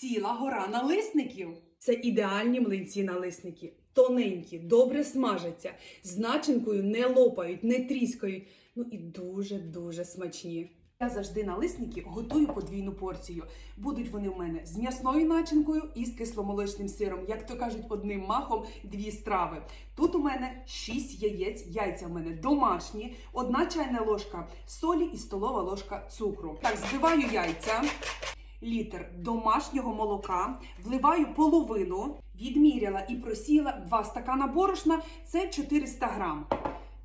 ціла гора налисників. Це ідеальні млинці налисники. Тоненькі, добре смажаться, з начинкою не лопають, не тріскають. Ну і дуже-дуже смачні. Я завжди налисники готую подвійну порцію. Будуть вони в мене з м'ясною начинкою і з кисломолочним сиром. Як то кажуть, одним махом дві страви. Тут у мене 6 яєць, яйця в мене домашні, одна чайна ложка солі і столова ложка цукру. Так, збиваю яйця літр домашнього молока, вливаю половину, відміряла і просіяла 2 стакана борошна, це 400 грам.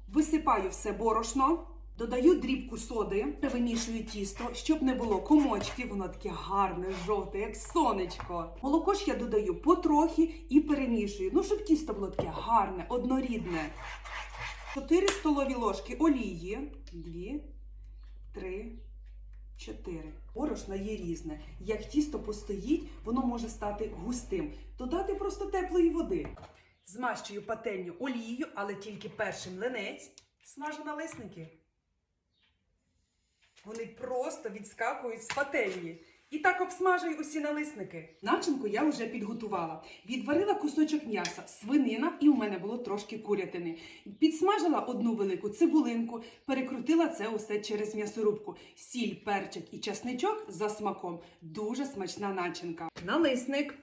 Висипаю все борошно, додаю дрібку соди, вимішую тісто, щоб не було комочків, воно таке гарне, жовте, як сонечко. Молоко ж я додаю потрохи і перемішую. Ну, щоб тісто було таке гарне, однорідне. 4 столові ложки олії, 2, 3, 4. Борошна є різне. Як тісто постоїть, воно може стати густим. Додати просто теплої води. Змащую пательню олією, але тільки перший млинець. Смажу налисники. Вони просто відскакують з пательні. І так обсмажую усі налисники. Начинку я вже підготувала. Відварила кусочок м'яса, свинина, і у мене було трошки курятини. Підсмажила одну велику цибулинку, перекрутила це усе через м'ясорубку. Сіль, перчик і часничок за смаком. Дуже смачна начинка. Налисник,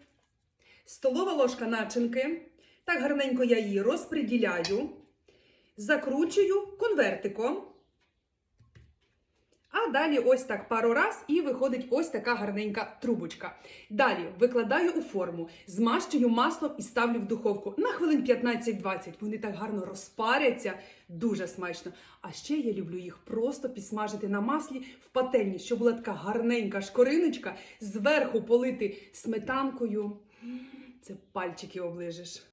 столова ложка начинки. Так гарненько я її розподіляю, закручую конвертиком. Далі ось так пару раз і виходить ось така гарненька трубочка. Далі викладаю у форму, змащую маслом і ставлю в духовку на хвилин 15-20. Вони так гарно розпаряться, дуже смачно. А ще я люблю їх просто підсмажити на маслі в пательні, щоб була така гарненька шкориночка, зверху полити сметанкою. Це пальчики оближеш.